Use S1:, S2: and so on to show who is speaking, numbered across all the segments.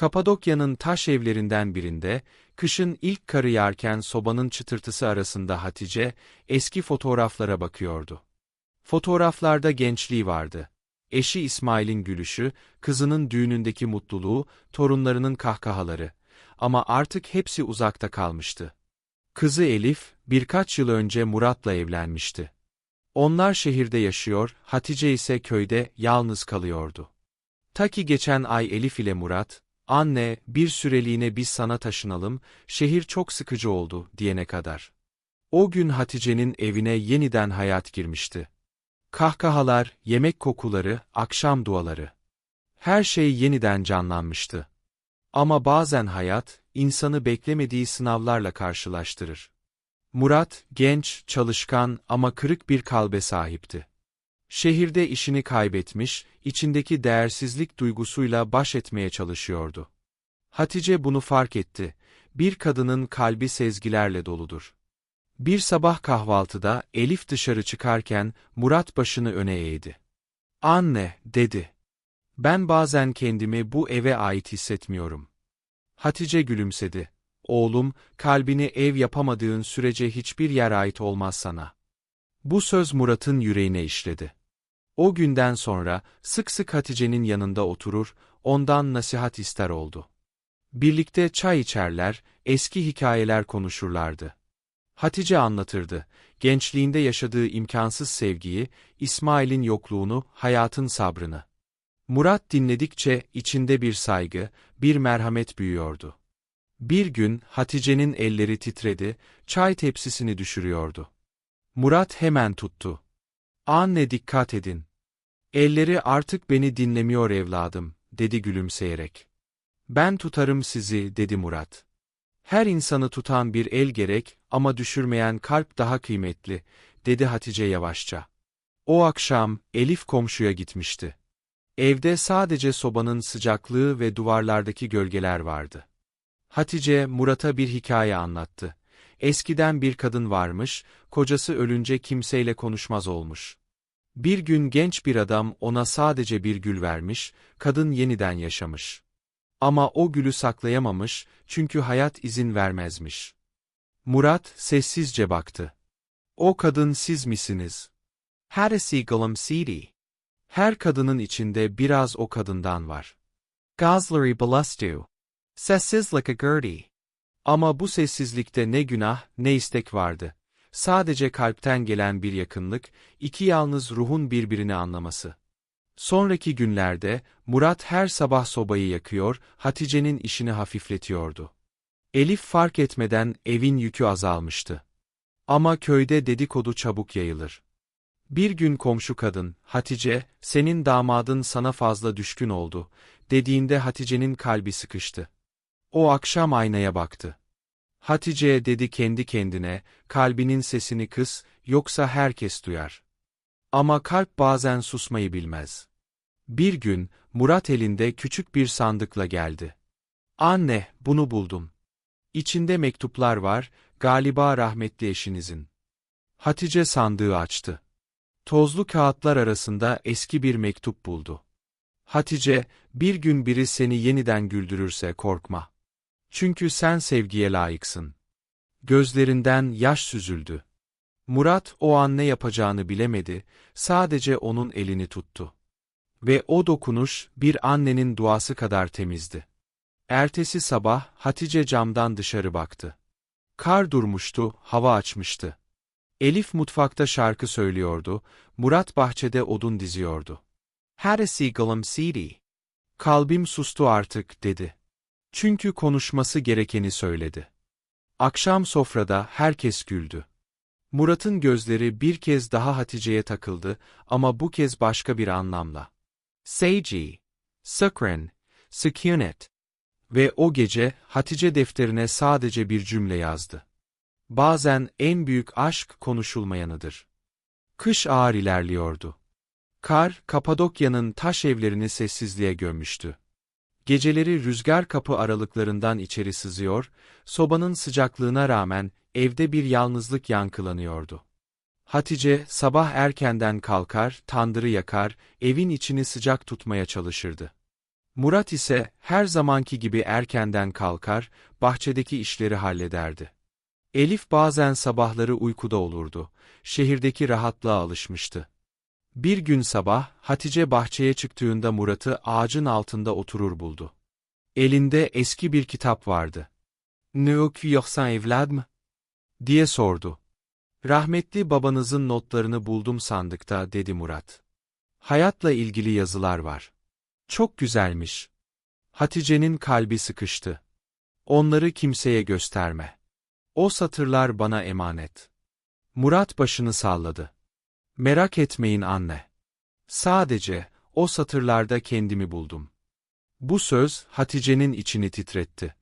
S1: Kapadokya'nın taş evlerinden birinde, kışın ilk karı yağarken sobanın çıtırtısı arasında Hatice, eski fotoğraflara bakıyordu. Fotoğraflarda gençliği vardı. Eşi İsmail'in gülüşü, kızının düğünündeki mutluluğu, torunlarının kahkahaları. Ama artık hepsi uzakta kalmıştı. Kızı Elif, birkaç yıl önce Murat'la evlenmişti. Onlar şehirde yaşıyor, Hatice ise köyde yalnız kalıyordu. Ta ki geçen ay Elif ile Murat, anne bir süreliğine biz sana taşınalım, şehir çok sıkıcı oldu diyene kadar. O gün Hatice'nin evine yeniden hayat girmişti. Kahkahalar, yemek kokuları, akşam duaları. Her şey yeniden canlanmıştı. Ama bazen hayat, insanı beklemediği sınavlarla karşılaştırır. Murat, genç, çalışkan ama kırık bir kalbe sahipti. Şehirde işini kaybetmiş, içindeki değersizlik duygusuyla baş etmeye çalışıyordu. Hatice bunu fark etti. Bir kadının kalbi sezgilerle doludur. Bir sabah kahvaltıda Elif dışarı çıkarken Murat başını öne eğdi. Anne, dedi. Ben bazen kendimi bu eve ait hissetmiyorum. Hatice gülümsedi. Oğlum, kalbini ev yapamadığın sürece hiçbir yer ait olmaz sana. Bu söz Murat'ın yüreğine işledi. O günden sonra sık sık Hatice'nin yanında oturur, ondan nasihat ister oldu. Birlikte çay içerler, eski hikayeler konuşurlardı. Hatice anlatırdı, gençliğinde yaşadığı imkansız sevgiyi, İsmail'in yokluğunu, hayatın sabrını. Murat dinledikçe içinde bir saygı, bir merhamet büyüyordu. Bir gün Hatice'nin elleri titredi, çay tepsisini düşürüyordu. Murat hemen tuttu. Anne dikkat edin. Elleri artık beni dinlemiyor evladım, dedi gülümseyerek. Ben tutarım sizi, dedi Murat. Her insanı tutan bir el gerek ama düşürmeyen kalp daha kıymetli, dedi Hatice yavaşça. O akşam Elif komşuya gitmişti. Evde sadece sobanın sıcaklığı ve duvarlardaki gölgeler vardı. Hatice, Murat'a bir hikaye anlattı. Eskiden bir kadın varmış, kocası ölünce kimseyle konuşmaz olmuş. Bir gün genç bir adam ona sadece bir gül vermiş, kadın yeniden yaşamış. Ama o gülü saklayamamış, çünkü hayat izin vermezmiş. Murat, sessizce baktı. O kadın siz misiniz? Heresi Galamsidi. Her kadının içinde biraz o kadından var. Gazleri Balastu. Sessizlik agirdi. Ama bu sessizlikte ne günah, ne istek vardı. Sadece kalpten gelen bir yakınlık, iki yalnız ruhun birbirini anlaması. Sonraki günlerde, Murat her sabah sobayı yakıyor, Hatice'nin işini hafifletiyordu. Elif fark etmeden evin yükü azalmıştı. Ama köyde dedikodu çabuk yayılır. Bir gün komşu kadın, Hatice, senin damadın sana fazla düşkün oldu, dediğinde Hatice'nin kalbi sıkıştı. O akşam aynaya baktı. Hatice dedi kendi kendine, kalbinin sesini kıs, yoksa herkes duyar. Ama kalp bazen susmayı bilmez. Bir gün, Murat elinde küçük bir sandıkla geldi. Anne, bunu buldum. İçinde mektuplar var, galiba rahmetli eşinizin. Hatice sandığı açtı. Tozlu kağıtlar arasında eski bir mektup buldu. Hatice, bir gün biri seni yeniden güldürürse korkma. Çünkü sen sevgiye layıksın. Gözlerinden yaş süzüldü. Murat o an ne yapacağını bilemedi, sadece onun elini tuttu. Ve o dokunuş bir annenin duası kadar temizdi. Ertesi sabah Hatice camdan dışarı baktı. Kar durmuştu, hava açmıştı. Elif mutfakta şarkı söylüyordu, Murat bahçede odun diziyordu. Heresi Sidi. Kalbim sustu artık, dedi. Çünkü konuşması gerekeni söyledi. Akşam sofrada herkes güldü. Murat'ın gözleri bir kez daha Hatice'ye takıldı ama bu kez başka bir anlamla. Seiji, Sukren, Sükunet. Ve o gece Hatice defterine sadece bir cümle yazdı. Bazen en büyük aşk konuşulmayanıdır. Kış ağır ilerliyordu. Kar, Kapadokya'nın taş evlerini sessizliğe gömmüştü. Geceleri rüzgar kapı aralıklarından içeri sızıyor, sobanın sıcaklığına rağmen evde bir yalnızlık yankılanıyordu. Hatice sabah erkenden kalkar, tandırı yakar, evin içini sıcak tutmaya çalışırdı. Murat ise her zamanki gibi erkenden kalkar, bahçedeki işleri hallederdi. Elif bazen sabahları uykuda olurdu. Şehirdeki rahatlığa alışmıştı. Bir gün sabah Hatice bahçeye çıktığında Murat'ı ağacın altında oturur buldu. Elinde eski bir kitap vardı. Ne okuyorsan evladım? diye sordu. Rahmetli babanızın notlarını buldum sandıkta dedi Murat. Hayatla ilgili yazılar var. Çok güzelmiş. Hatice'nin kalbi sıkıştı. Onları kimseye gösterme. O satırlar bana emanet. Murat başını salladı. Merak etmeyin anne. Sadece o satırlarda kendimi buldum. Bu söz Hatice'nin içini titretti.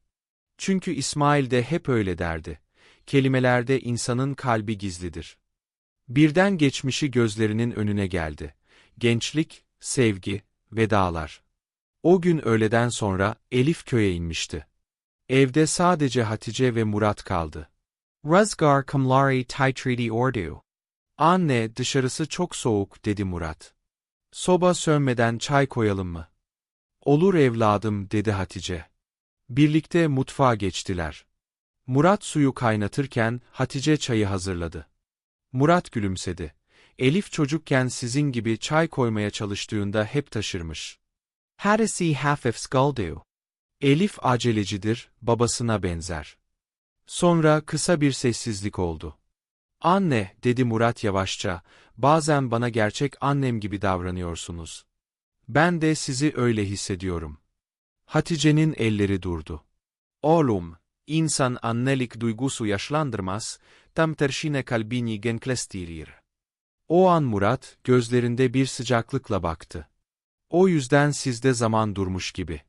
S1: Çünkü İsmail de hep öyle derdi. Kelimelerde insanın kalbi gizlidir. Birden geçmişi gözlerinin önüne geldi. Gençlik, sevgi, vedalar. O gün öğleden sonra Elif köye inmişti. Evde sadece Hatice ve Murat kaldı. Ruzgar kumlari titridi ordu. Anne, dışarısı çok soğuk, dedi Murat. Soba sönmeden çay koyalım mı? Olur evladım, dedi Hatice. Birlikte mutfağa geçtiler. Murat suyu kaynatırken Hatice çayı hazırladı. Murat gülümsedi. Elif çocukken sizin gibi çay koymaya çalıştığında hep taşırmış. Hadisi hafif skaldu. Elif acelecidir, babasına benzer. Sonra kısa bir sessizlik oldu. Anne, dedi Murat yavaşça, bazen bana gerçek annem gibi davranıyorsunuz. Ben de sizi öyle hissediyorum. Hatice'nin elleri durdu. Oğlum, insan annelik duygusu yaşlandırmaz, tam tersine kalbini gençleştirir. O an Murat, gözlerinde bir sıcaklıkla baktı. O yüzden sizde zaman durmuş gibi.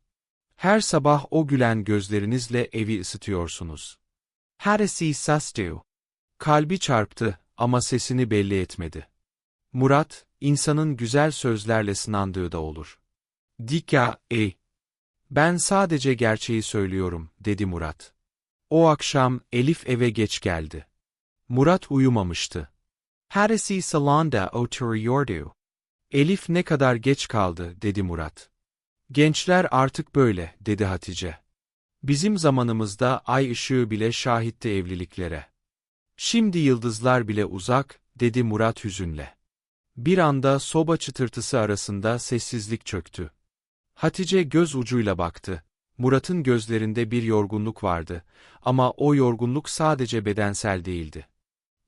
S1: Her sabah o gülen gözlerinizle evi ısıtıyorsunuz. Harisi sastu. Kalbi çarptı ama sesini belli etmedi. Murat, insanın güzel sözlerle sınandığı da olur. Dika, e. Ben sadece gerçeği söylüyorum, dedi Murat. O akşam Elif eve geç geldi. Murat uyumamıştı. Harisi salonda oturuyordu. Elif ne kadar geç kaldı, dedi Murat. Gençler artık böyle, dedi Hatice. Bizim zamanımızda ay ışığı bile şahitti evliliklere. Şimdi yıldızlar bile uzak, dedi Murat hüzünle. Bir anda soba çıtırtısı arasında sessizlik çöktü. Hatice göz ucuyla baktı. Murat'ın gözlerinde bir yorgunluk vardı ama o yorgunluk sadece bedensel değildi.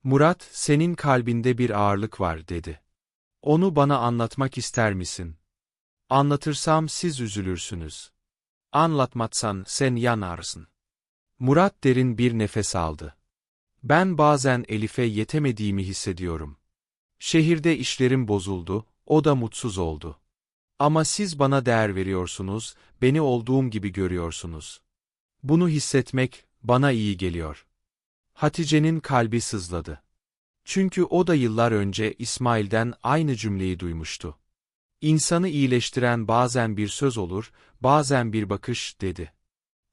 S1: Murat, senin kalbinde bir ağırlık var, dedi. Onu bana anlatmak ister misin? Anlatırsam siz üzülürsünüz. Anlatmazsan sen yanarsın. Murat derin bir nefes aldı. Ben bazen Elif'e yetemediğimi hissediyorum. Şehirde işlerim bozuldu, o da mutsuz oldu. Ama siz bana değer veriyorsunuz, beni olduğum gibi görüyorsunuz. Bunu hissetmek bana iyi geliyor. Hatice'nin kalbi sızladı. Çünkü o da yıllar önce İsmail'den aynı cümleyi duymuştu. İnsanı iyileştiren bazen bir söz olur, bazen bir bakış, dedi.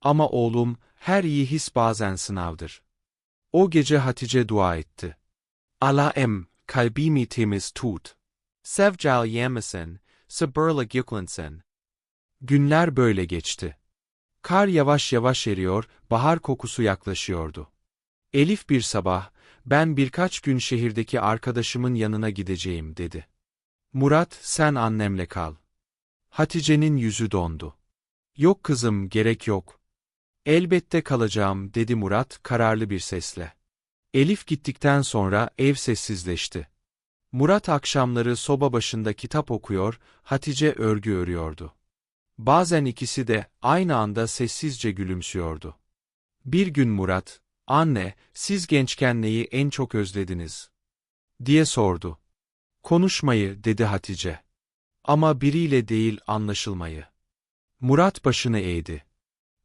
S1: Ama oğlum, her iyi his bazen sınavdır. O gece Hatice dua etti. Allah em, kalbimi temiz tut. Sevcal yemesin, sabırla yüklensin. Günler böyle geçti. Kar yavaş yavaş eriyor, bahar kokusu yaklaşıyordu. Elif bir sabah, ben birkaç gün şehirdeki arkadaşımın yanına gideceğim dedi. Murat, sen annemle kal. Hatice'nin yüzü dondu. Yok kızım, gerek yok. Elbette kalacağım, dedi Murat kararlı bir sesle. Elif gittikten sonra ev sessizleşti. Murat akşamları soba başında kitap okuyor, Hatice örgü örüyordu. Bazen ikisi de aynı anda sessizce gülümsüyordu. Bir gün Murat, Anne, siz gençken neyi en çok özlediniz? diye sordu. Konuşmayı, dedi Hatice. Ama biriyle değil anlaşılmayı. Murat başını eğdi.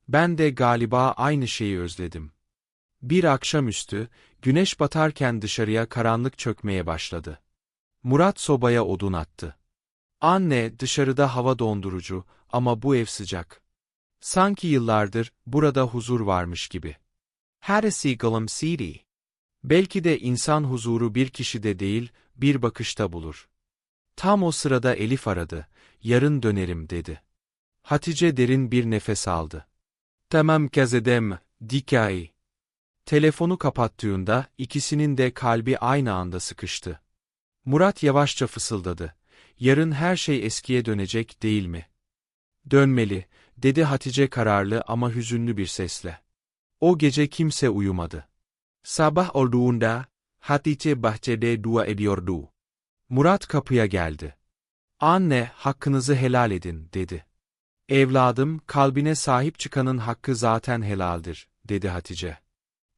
S1: Ben de galiba aynı şeyi özledim. Bir akşamüstü, güneş batarken dışarıya karanlık çökmeye başladı. Murat sobaya odun attı. Anne, dışarıda hava dondurucu ama bu ev sıcak. Sanki yıllardır burada huzur varmış gibi. Hadisi City. Belki de insan huzuru bir kişide değil, bir bakışta bulur. Tam o sırada Elif aradı, yarın dönerim dedi. Hatice derin bir nefes aldı. Tamam kazedem, dikay. Telefonu kapattığında ikisinin de kalbi aynı anda sıkıştı. Murat yavaşça fısıldadı. Yarın her şey eskiye dönecek değil mi? Dönmeli, dedi Hatice kararlı ama hüzünlü bir sesle. O gece kimse uyumadı. Sabah olduğunda, Hatice bahçede dua ediyordu. Murat kapıya geldi. Anne, hakkınızı helal edin, dedi. Evladım, kalbine sahip çıkanın hakkı zaten helaldir, dedi Hatice.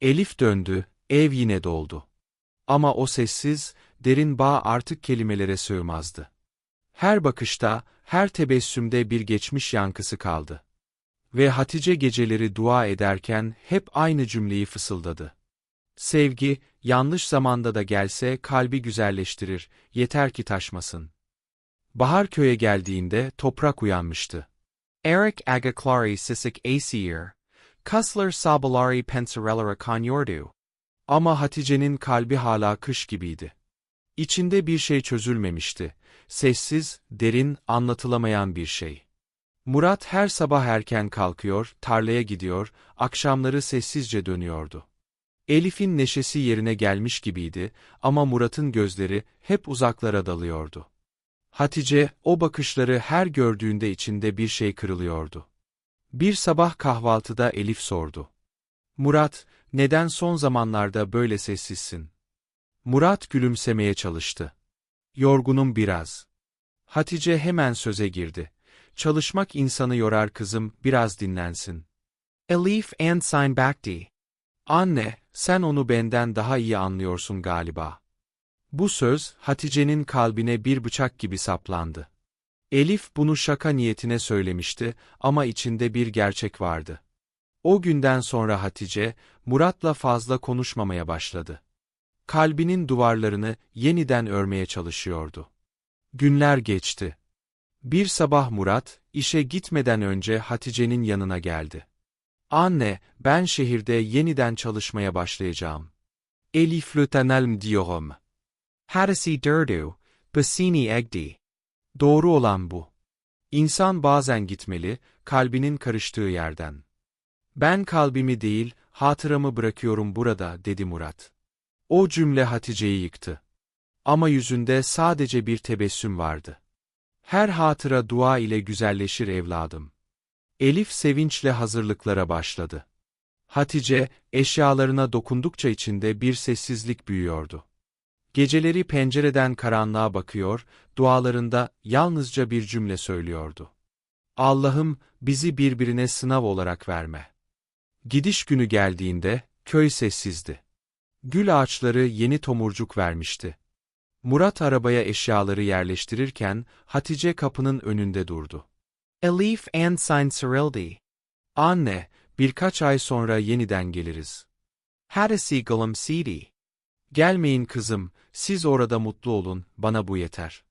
S1: Elif döndü, ev yine doldu. Ama o sessiz, derin bağ artık kelimelere sığmazdı. Her bakışta, her tebessümde bir geçmiş yankısı kaldı. Ve Hatice geceleri dua ederken hep aynı cümleyi fısıldadı. Sevgi, yanlış zamanda da gelse kalbi güzelleştirir, yeter ki taşmasın. Bahar köye geldiğinde toprak uyanmıştı. Eric agaklari sisik asir, Kusler sabalari pensarellara kanyordu. Ama Hatice'nin kalbi hala kış gibiydi. İçinde bir şey çözülmemişti. Sessiz, derin, anlatılamayan bir şey. Murat her sabah erken kalkıyor, tarlaya gidiyor, akşamları sessizce dönüyordu. Elif'in neşesi yerine gelmiş gibiydi ama Murat'ın gözleri hep uzaklara dalıyordu. Hatice, o bakışları her gördüğünde içinde bir şey kırılıyordu. Bir sabah kahvaltıda Elif sordu. Murat, neden son zamanlarda böyle sessizsin? Murat gülümsemeye çalıştı. Yorgunum biraz. Hatice hemen söze girdi. Çalışmak insanı yorar kızım, biraz dinlensin. Elif Ansign Bakti. Anne, sen onu benden daha iyi anlıyorsun galiba. Bu söz, Hatice'nin kalbine bir bıçak gibi saplandı. Elif bunu şaka niyetine söylemişti ama içinde bir gerçek vardı. O günden sonra Hatice, Murat'la fazla konuşmamaya başladı. Kalbinin duvarlarını yeniden örmeye çalışıyordu. Günler geçti. Bir sabah Murat, işe gitmeden önce Hatice'nin yanına geldi. Anne, ben şehirde yeniden çalışmaya başlayacağım. Elif lütenelm diyorum. Hadisi durdu, basini egdi. Doğru olan bu. İnsan bazen gitmeli, kalbinin karıştığı yerden. Ben kalbimi değil, hatıramı bırakıyorum burada, dedi Murat. O cümle Hatice'yi yıktı. Ama yüzünde sadece bir tebessüm vardı. Her hatıra dua ile güzelleşir evladım. Elif sevinçle hazırlıklara başladı. Hatice, eşyalarına dokundukça içinde bir sessizlik büyüyordu. Geceleri pencereden karanlığa bakıyor, dualarında yalnızca bir cümle söylüyordu. Allah'ım, bizi birbirine sınav olarak verme. Gidiş günü geldiğinde, köy sessizdi. Gül ağaçları yeni tomurcuk vermişti. Murat arabaya eşyaları yerleştirirken, Hatice kapının önünde durdu. Elif Ansign Serildi. Anne, birkaç ay sonra yeniden geliriz. Hadisi Gulum Sidi. Gelmeyin kızım, siz orada mutlu olun, bana bu yeter.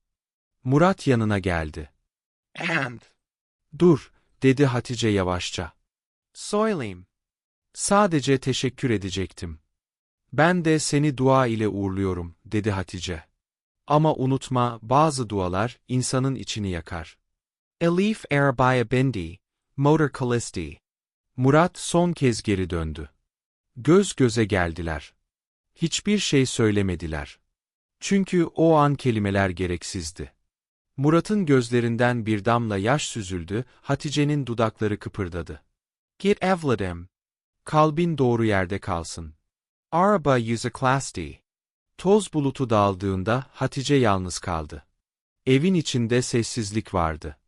S1: Murat yanına geldi. And. Dur, dedi Hatice yavaşça. Soilim. Sadece teşekkür edecektim. Ben de seni dua ile uğurluyorum, dedi Hatice. Ama unutma, bazı dualar insanın içini yakar. Elif Arabaya Bindi, Motor Kalisti. Murat son kez geri döndü. Göz göze geldiler. Hiçbir şey söylemediler. Çünkü o an kelimeler gereksizdi. Murat'ın gözlerinden bir damla yaş süzüldü, Hatice'nin dudakları kıpırdadı. Git evladım. Kalbin doğru yerde kalsın. Araba yüze klasti. Toz bulutu dağıldığında Hatice yalnız kaldı. Evin içinde sessizlik vardı.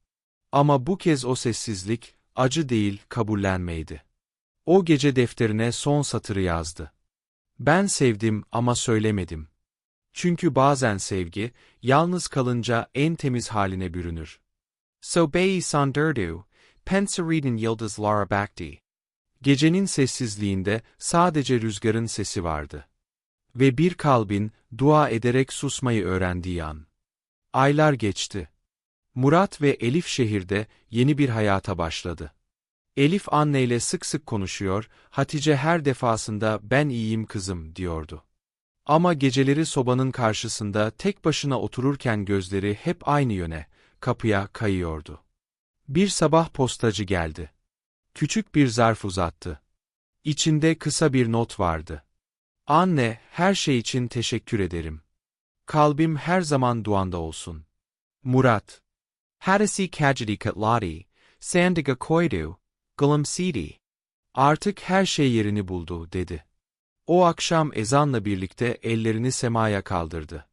S1: Ama bu kez o sessizlik, acı değil, kabullenmeydi. O gece defterine son satırı yazdı. Ben sevdim ama söylemedim. Çünkü bazen sevgi, yalnız kalınca en temiz haline bürünür. So beyi sandurdu, pensaridin yıldızlara bakti. Gecenin sessizliğinde sadece rüzgarın sesi vardı. Ve bir kalbin, dua ederek susmayı öğrendiği an. Aylar geçti. Murat ve Elif şehirde yeni bir hayata başladı. Elif anneyle sık sık konuşuyor, Hatice her defasında ben iyiyim kızım diyordu. Ama geceleri sobanın karşısında tek başına otururken gözleri hep aynı yöne, kapıya kayıyordu. Bir sabah postacı geldi. Küçük bir zarf uzattı. İçinde kısa bir not vardı. Anne, her şey için teşekkür ederim. Kalbim her zaman duanda olsun. Murat. Hadisi kajidi katladi, sandiga koydu, gülümsedi. Artık her şey yerini buldu, dedi. O akşam ezanla birlikte ellerini semaya kaldırdı.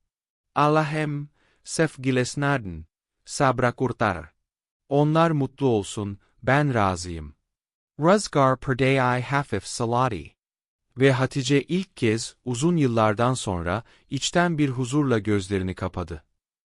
S1: Allah'ım, sevgilesnadın, sabra kurtar. Onlar mutlu olsun, ben razıyım. Rızgar perdei hafif salati. Ve Hatice ilk kez uzun yıllardan sonra içten bir huzurla gözlerini kapadı.